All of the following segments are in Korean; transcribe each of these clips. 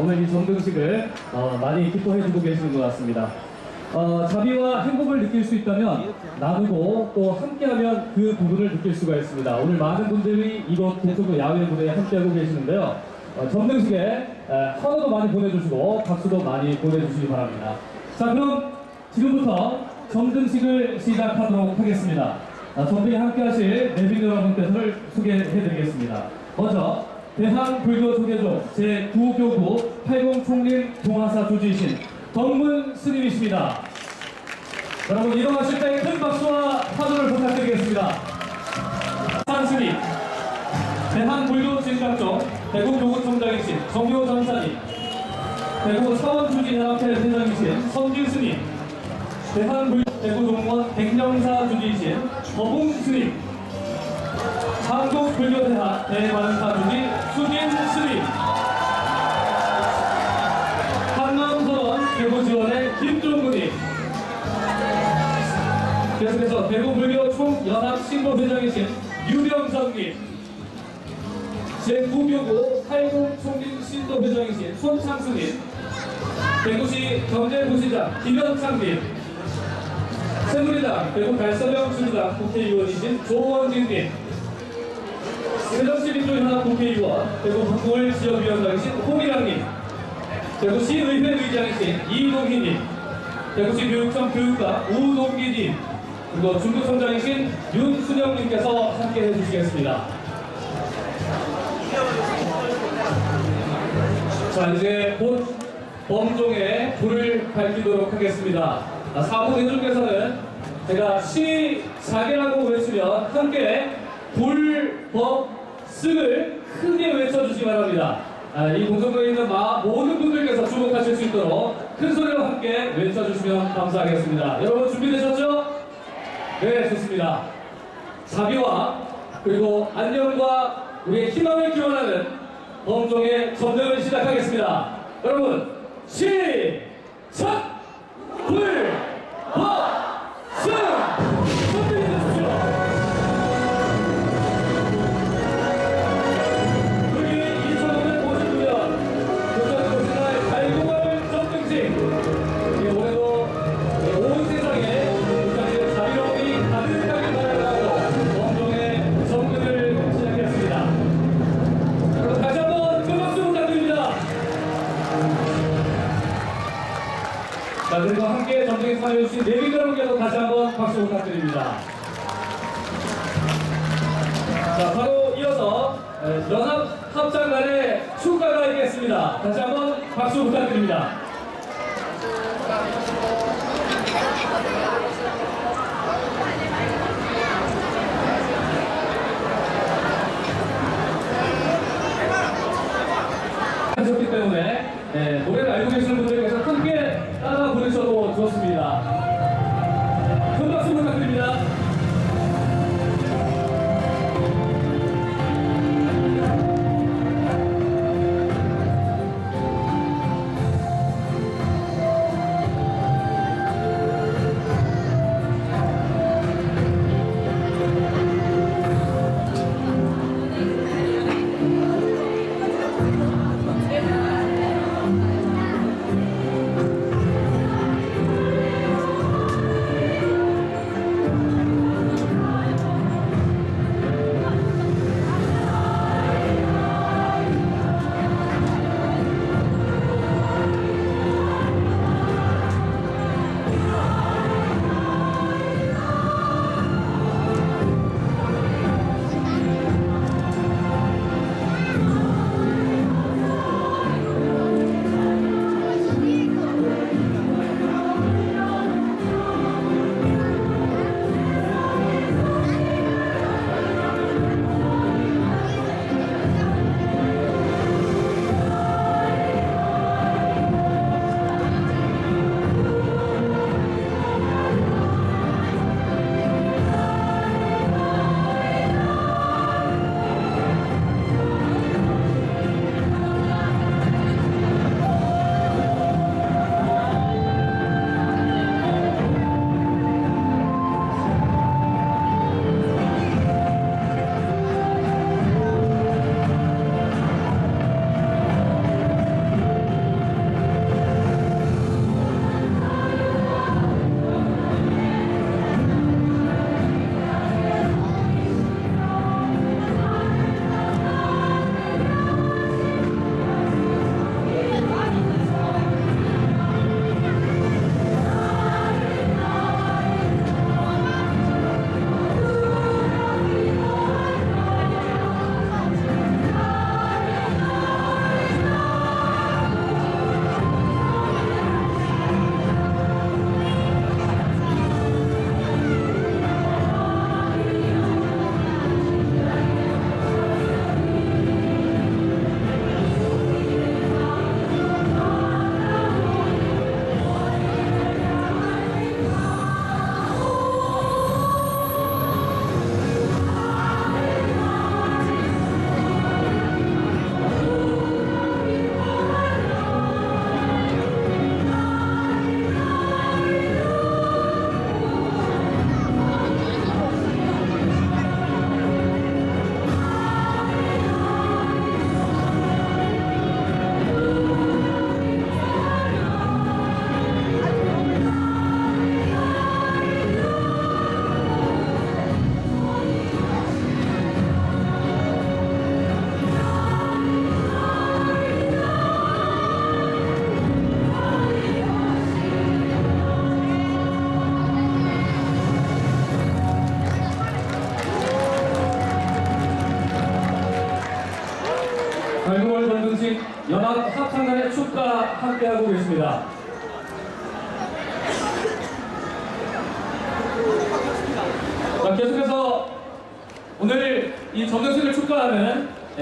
오늘 이 점등식을 어, 많이 기뻐해주고 계시는 것 같습니다. 어, 자비와 행복을 느낄 수 있다면 나누고 또 함께하면 그 부분을 느낄 수가 있습니다. 오늘 많은 분들이 이곳 대통령 야외 무대에 함께하고 계시는데요. 어, 점등식에 에, 환호도 많이 보내주시고 박수도 많이 보내주시기 바랍니다. 자 그럼 지금부터 점등식을 시작하도록 하겠습니다. 아, 점등에 함께하실 내빈 여러분께서를 소개해드리겠습니다. 먼저 대한 불교조계종 제9교구 80 총림 동화사 조지이신 덕문 스님이십니다. 여러분 이동하실 때 큰 박수와 환호를 부탁드리겠습니다. 산스님, 대한 불교 진각종 대구 교구 총장이신 정효 전사님, 대구 사원 주지연합회 회장이신 선진 스님, 대한 불 대구 동원 백령사 주지이신 법웅 스님, 한국불교대학 주지 수진 스님, 한남서원 대구지원의 김종근님, 계속해서 대구불교 총연합신고회장이신 유병선님, 제9교구 80 총림 신도회장이신 손창수님, 대구시 경제부시장 김현창님, 새누리당 대구 달서명 수리당 국회의원이신 조원진님, 새정치민주연합 국회의원 대구 북구을 지역위원장이신 홍일학님, 대구시 의회 의장이신 이동희님, 대구시 교육청 교육감 우동기님, 그리고 중교총장이신 윤순영님께서 함께 해주시겠습니다. 자 이제 곧 범종의 불을 밝히도록 하겠습니다. 아, 사부 대중께서는 제가 시작이라고 외치면 함께 불법 승을 크게 외쳐주시기 바랍니다. 아, 이 공성도에 있는 마, 모든 분들께서 주목하실 수 있도록 큰 소리로 함께 외쳐주시면 감사하겠습니다. 여러분 준비되셨죠? 네, 좋습니다. 자비와 그리고 안녕과 우리의 희망을 기원하는 범종의 전쟁을 시작하겠습니다. 여러분, 시작! 불, 하셨기 때문에 네, 노래를 알고 계시는 분들께서 함께 따라 부르셔도 좋습니다. 큰 박수 부탁드립니다. Thank.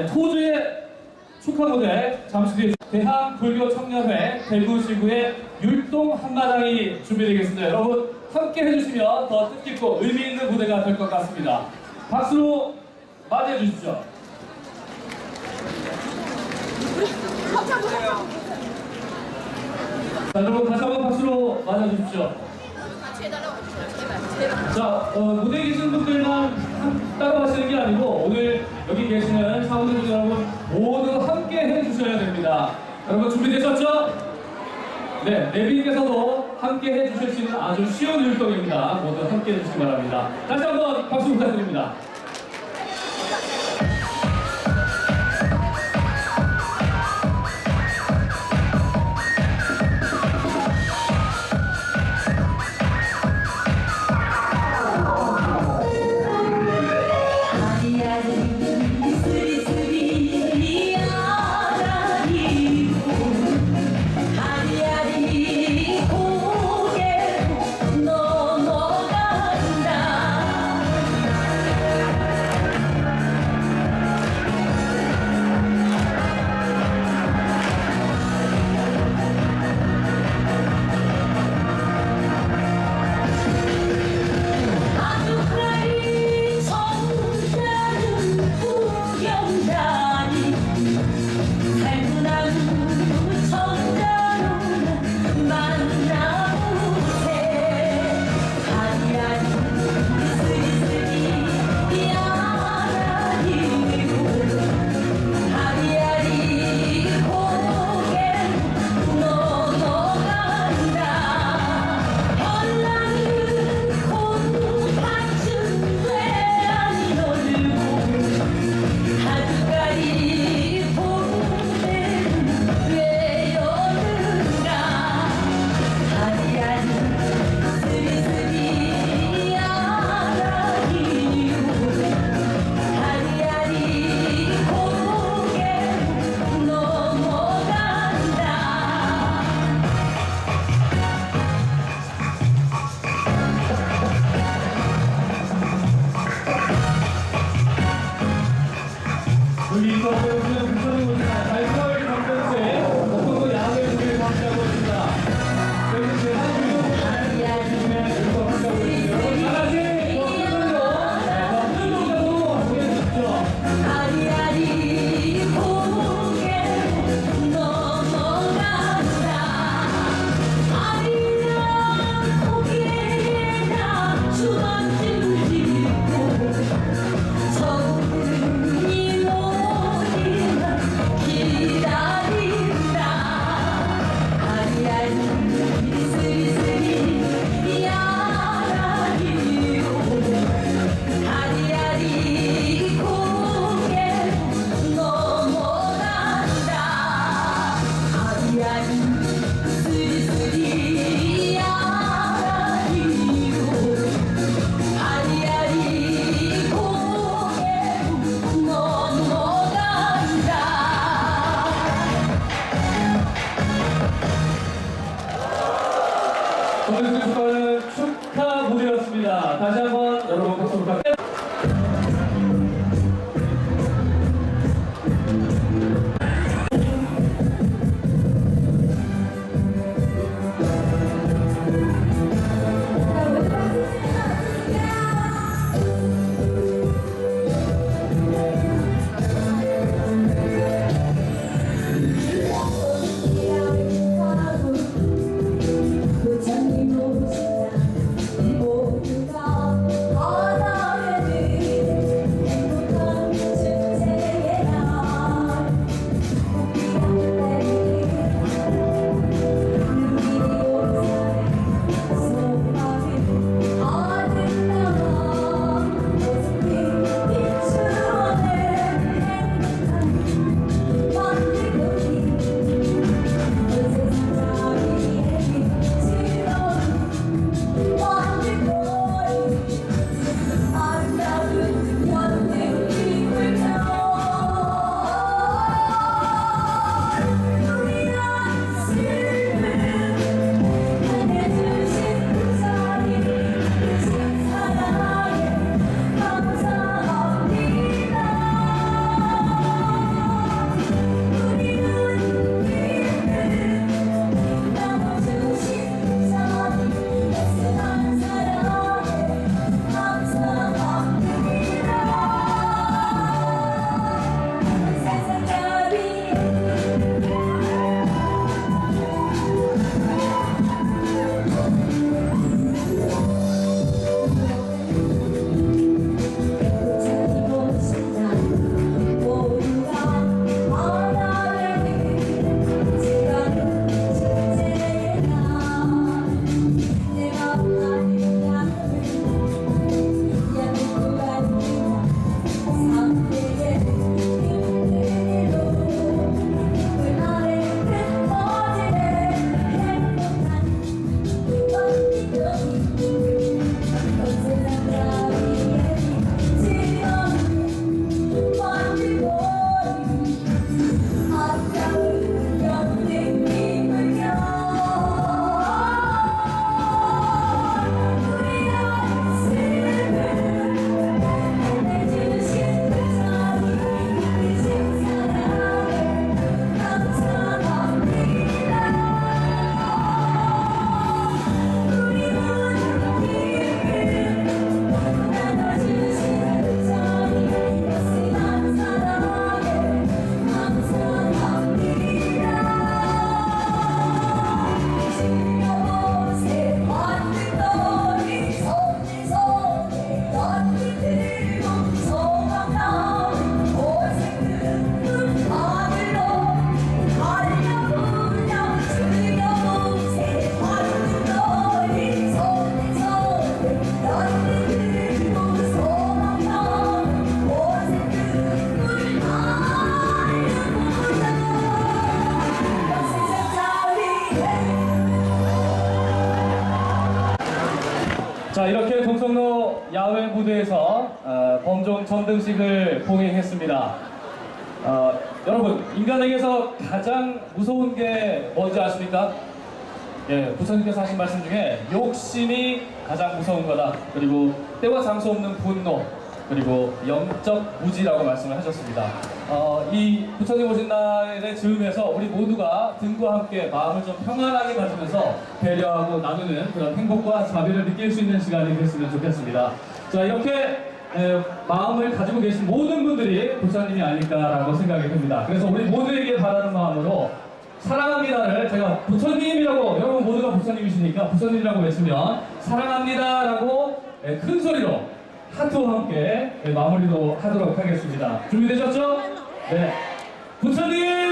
예, 토주의 축하 무대 잠시 뒤에 대한불교청년회 대구시구의 율동 한마당이 준비되겠습니다. 여러분 함께 해주시면 더 뜻깊고 의미 있는 무대가 될 것 같습니다. 박수로 맞이해 주십시오. 자, 여러분 다시 한번 박수로 맞이해 주십시오. 자, 어, 무대에 계신 분들만 한- 따로 하시는 게 아니고 오늘 여기 계시는 사원들 여러분 모두 함께 해주셔야 됩니다. 여러분 준비되셨죠? 네, 내비께서도 함께 해주실 수 있는 아주 쉬운 율동입니다. 모두 함께 해주시기 바랍니다. 다시 한번 박수 부탁드립니다. 전등식을 봉행했습니다. 어, 여러분, 인간에게서 가장 무서운 게 뭔지 아십니까? 예, 부처님께서 하신 말씀 중에 욕심이 가장 무서운 거다. 그리고 때와 장소 없는 분노, 그리고 영적 무지라고 말씀을 하셨습니다. 어, 이 부처님 오신 날의 즈음에서 우리 모두가 등과 함께 마음을 좀 평안하게 가지면서 배려하고 나누는 그런 행복과 자비를 느낄 수 있는 시간이 됐으면 좋겠습니다. 자, 이렇게 에, 마음을 가지고 계신 모든 분들이 부처님이 아닐까라고 생각이 듭니다. 그래서 우리 모두에게 바라는 마음으로 사랑합니다를 제가 부처님이라고 여러분 모두가 부처님이시니까 부처님이라고 외치면 사랑합니다라고 예, 큰 소리로 하트와 함께 예, 마무리도 하도록 하겠습니다. 준비되셨죠? 네. 부처님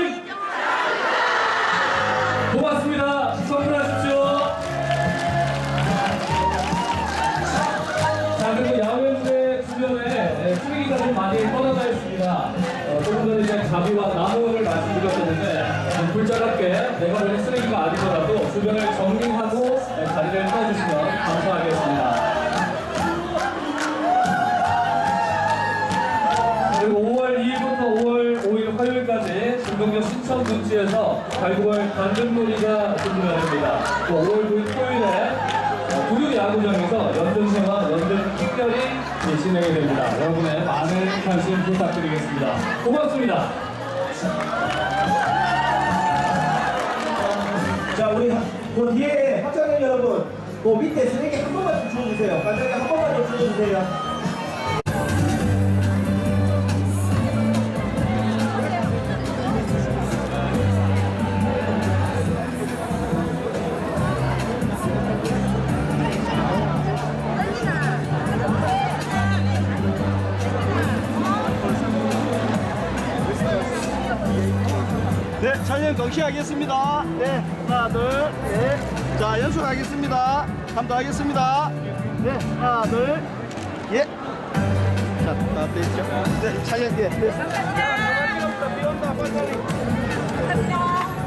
관중놀이가 준비됩니다. 또 5월 9일 토요일에 어, 구류 야구장에서 연등생활 연등 특별히 진행이 됩니다. 여러분의 많은 관심 부탁드리겠습니다. 고맙습니다. 자, 우리 하- 그 뒤에 학생들 여러분, 그 밑에 쓰레기 한 번만 좀 주워주세요. 간단하게 한 번만 좀 주워주세요. 촬영 동시하겠습니다. 네, 하나, 둘, 네. 자, 연속하겠습니다. 감도하겠습니다. 네, 하나, 둘, 예. 자, 다 됐죠? 네, 촬영, 예. 네. 감사합니다.